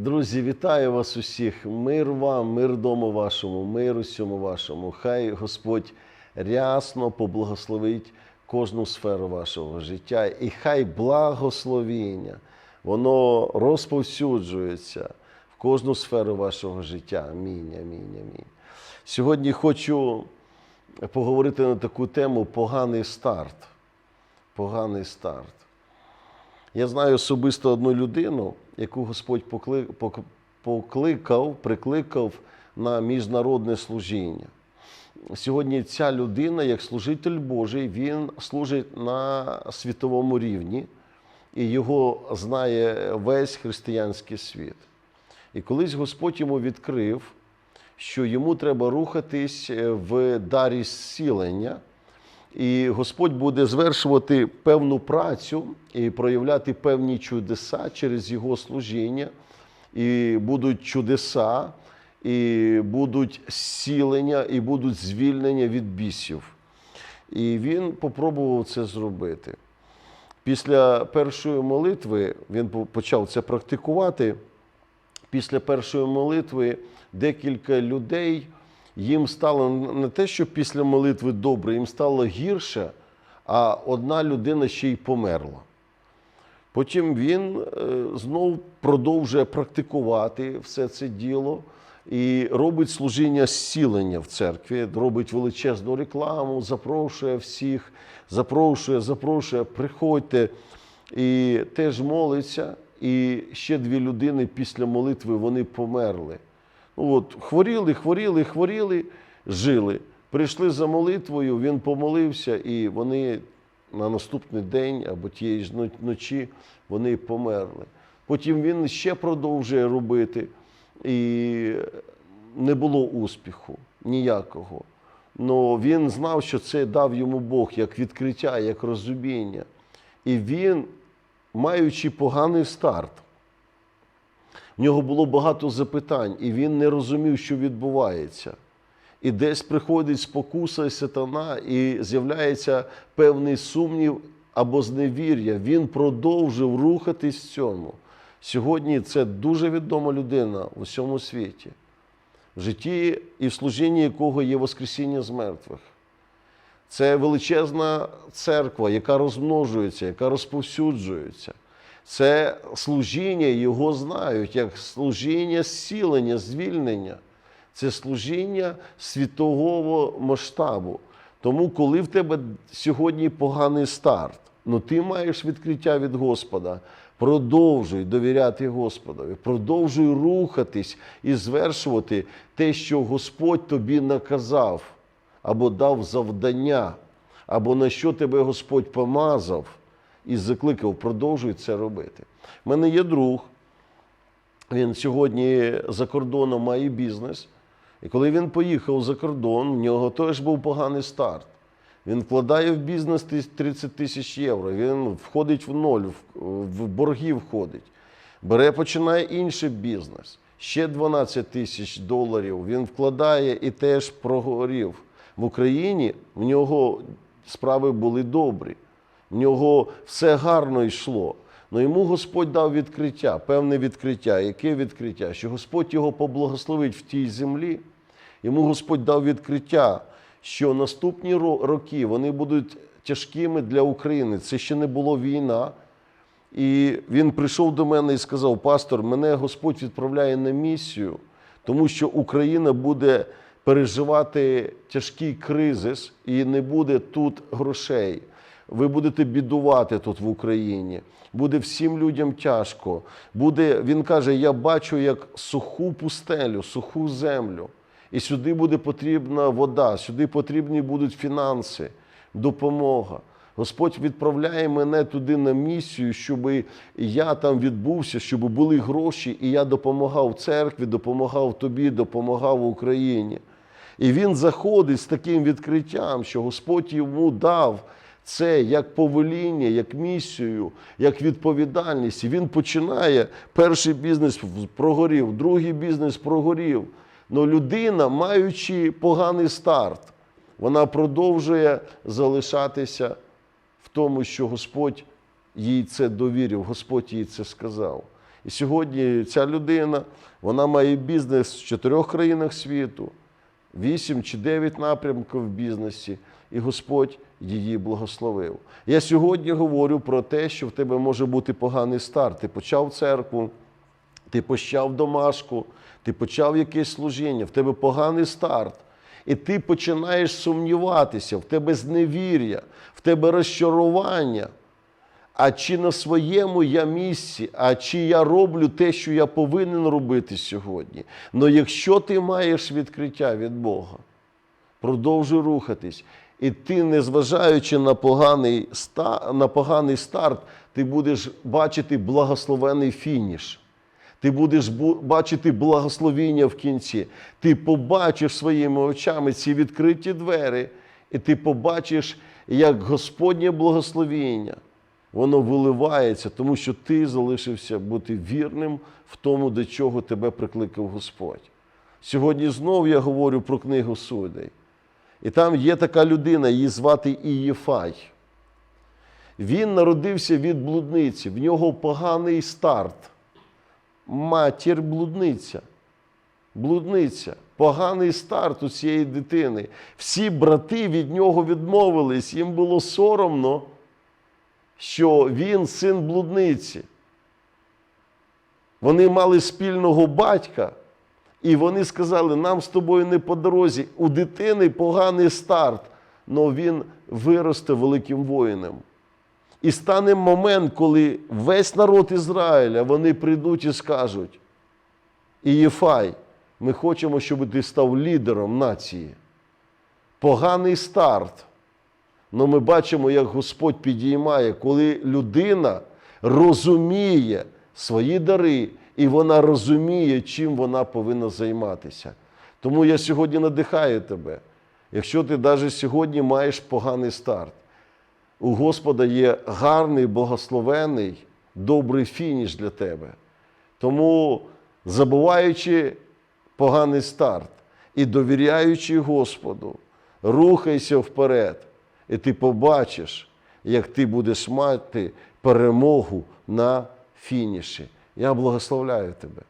Друзі, вітаю вас усіх. Мир вам, мир дому вашому, мир усьому вашому. Хай Господь рясно поблагословить кожну сферу вашого життя, і хай благословіння, воно розповсюджується в кожну сферу вашого життя. Амінь, амінь, амінь. Сьогодні хочу поговорити на таку тему поганий старт. Поганий старт. Я знаю особисто одну людину, яку Господь покликав, прикликав на міжнародне служіння. Сьогодні ця людина, як служитель Божий, він служить на світовому рівні, і його знає весь християнський світ. І колись Господь йому відкрив, що йому треба рухатись е, в дарі зцілення, і Господь буде звершувати певну працю і проявляти певні чудеса через його служіння. І будуть чудеса, і будуть зцілення, і будуть звільнення від бісів. І він попробував це зробити. Після першої молитви він почав це практикувати. Після першої молитви декілька людей їм стало не те, що після молитви добре, їм стало гірше, а одна людина ще й померла. Потім він е, знов продовжує практикувати все це діло і робить служіння зцілення в церкві, робить величезну рекламу, запрошує всіх, запрошує, запрошує, приходьте і теж молиться. І ще дві людини після молитви вони померли. От, хворіли, хворіли, хворіли, жили. Прийшли за молитвою, він помолився, і вони на наступний день або тієї ж ночі вони померли. Потім він ще продовжує робити, і не було успіху ніякого. Но він знав, що це дав йому Бог як відкриття, як розуміння. І він, маючи поганий старт, в нього було багато запитань, і він не розумів, що відбувається. І десь приходить спокуса і сатана, і з'являється певний сумнів або зневір'я. Він продовжив рухатись в цьому. Сьогодні це дуже відома людина у всьому світі, в житті і в служінні якого є Воскресіння з мертвих. Це величезна церква, яка розмножується, яка розповсюджується. Це служіння, його знають, як служіння зцілення, звільнення. Це служіння світового масштабу. Тому, коли в тебе сьогодні поганий старт, ну ти маєш відкриття від Господа. Продовжуй довіряти Господові, продовжуй рухатись і звершувати те, що Господь тобі наказав або дав завдання, або на що тебе Господь помазав і закликав, продовжуй це робити. У мене є друг, він сьогодні за кордоном має бізнес. І коли він поїхав за кордон, в нього теж був поганий старт. Він вкладає в бізнес 30 тисяч євро, він входить в ноль, в- борги входить. Бере, починає інший бізнес. Ще 12 тисяч доларів він вкладає і теж прогорів. В Україні в нього справи були добрі, в нього все гарно йшло. Ну йому Господь дав відкриття, певне відкриття. Яке відкриття? Що Господь його поблагословить в тій землі. Йому Господь дав відкриття, що наступні роки вони будуть тяжкими для України. Це ще не було війна. І він прийшов до мене і сказав: Пастор, мене Господь відправляє на місію, тому що Україна буде переживати тяжкий кризис і не буде тут грошей. Ви будете бідувати тут в Україні. Буде всім людям тяжко. Буде, він каже: я бачу як суху пустелю, суху землю. І сюди буде потрібна вода, сюди потрібні будуть фінанси, допомога. Господь відправляє мене туди на місію, щоб я там відбувся, щоб були гроші, і я допомагав церкві, допомагав тобі, допомагав Україні. І він заходить з таким відкриттям, що Господь йому дав це як повеління, як місію, як відповідальність. І він починає перший бізнес прогорів, другий бізнес прогорів. Но людина, маючи поганий старт, вона продовжує залишатися в тому, що Господь їй це довірив, Господь їй це сказав. І сьогодні ця людина вона має бізнес в чотирьох країнах світу, вісім чи дев'ять напрямків в бізнесі, і Господь її благословив. Я сьогодні говорю про те, що в тебе може бути поганий старт. Ти почав церкву, ти почав домашку, ти почав якесь служіння, в тебе поганий старт. І ти починаєш сумніватися, в тебе зневір'я, в тебе розчарування. А чи на своєму я місці, а чи я роблю те, що я повинен робити сьогодні? Но якщо ти маєш відкриття від Бога, продовжуй рухатись. І ти, незважаючи на поганий, на поганий старт, ти будеш бачити благословений фініш. Ти будеш бачити благословіння в кінці. Ти побачиш своїми очами ці відкриті двері, і ти побачиш, як Господнє благословіння. Воно виливається, тому що ти залишився бути вірним в тому, до чого тебе прикликав Господь. Сьогодні знов я говорю про книгу судей. І там є така людина, її звати Ієфай. Він народився від блудниці, в нього поганий старт. Матір блудниця. Блудниця. Поганий старт у цієї дитини. Всі брати від нього відмовились, їм було соромно, що він син блудниці. Вони мали спільного батька, і вони сказали: нам з тобою не по дорозі. У дитини поганий старт, але він виросте великим воїном. І стане момент, коли весь народ Ізраїля вони прийдуть і скажуть: Ієфай, ми хочемо, щоб ти став лідером нації. Поганий старт. Але ми бачимо, як Господь підіймає, коли людина розуміє свої дари, і вона розуміє, чим вона повинна займатися. Тому я сьогодні надихаю тебе. Якщо ти навіть сьогодні маєш поганий старт, у Господа є гарний, благословений, добрий фініш для тебе. Тому, забуваючи поганий старт і довіряючи Господу, рухайся вперед, і ти побачиш, як ти будеш мати перемогу на фініші. Я благословляю тебе.